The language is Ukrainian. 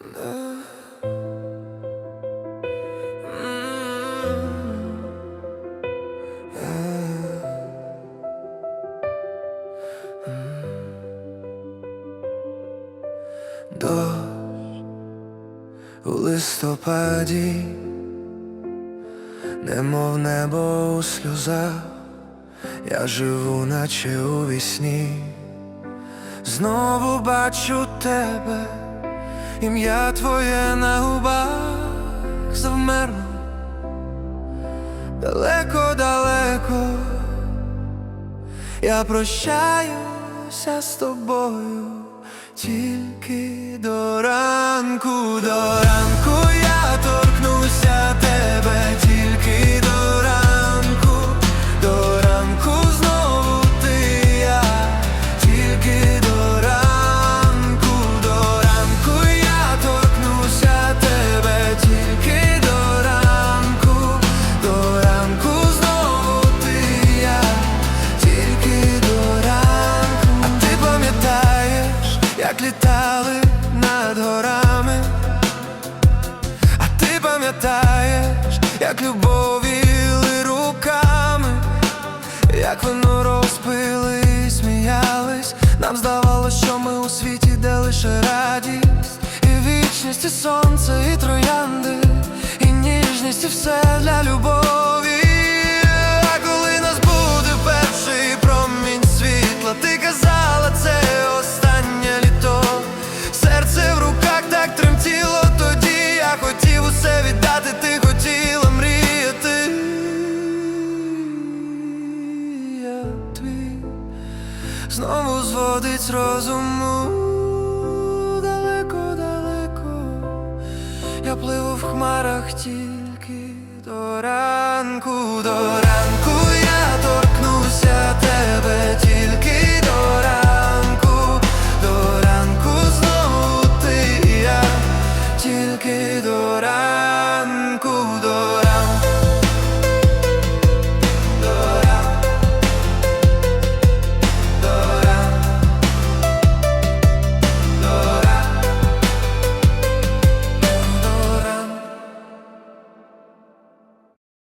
Дощ у листопаді, немов небо у сльозах, я живу, наче у вісні, знову бачу тебе, ім'я твоє на губах завмерло. Далеко-далеко, я прощаюся з тобою тільки до ранку, до як літали над горами? А ти пам'ятаєш, як любов віли руками, як вино розпили і сміялись, нам здавалось, що ми у світі, де лише радість, і вічність, і сонце, знову зводить з розуму. Далеко-далеко, я пливу в хмарах тільки до ранку, до ранку я торкнуся тебе тільки до ранку, до ранку знову ти і я, тільки до ранку.